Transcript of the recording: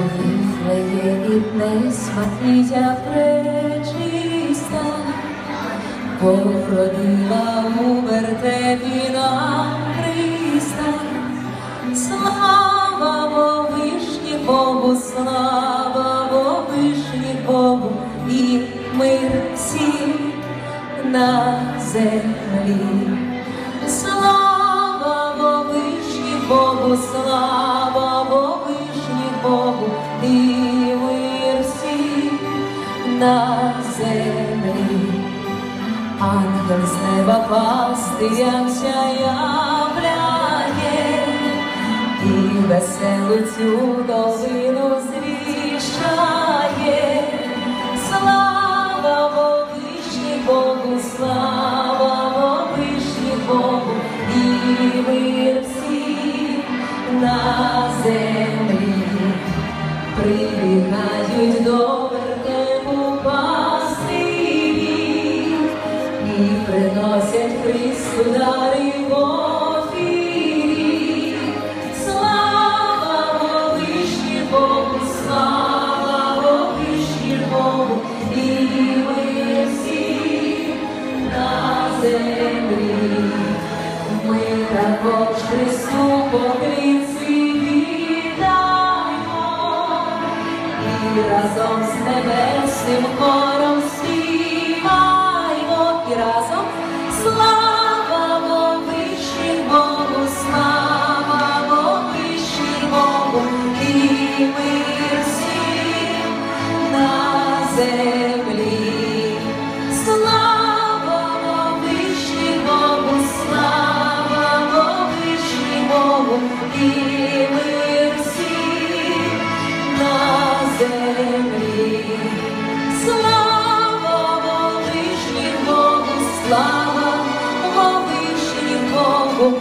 Вифлеємі сматія пречиста, породила у вертепі нам Христа. Слава Вовишні Богу, слава Вовишні Богу, і мир всім на землі. На землі. Ангел з неба пастирям являє, і веселу цю долину звіщає. Слава Вовишні Богу, слава Вовишні Богу, і мир всім на землі. Приносять Христу дари офірі. Слава Вовишні Богу, слава Вовишні Богу, і ми всі на землі. Ми також Христу поклінці віддаємо і разом з небесним хором Слава Вишнього, слава Вишнього,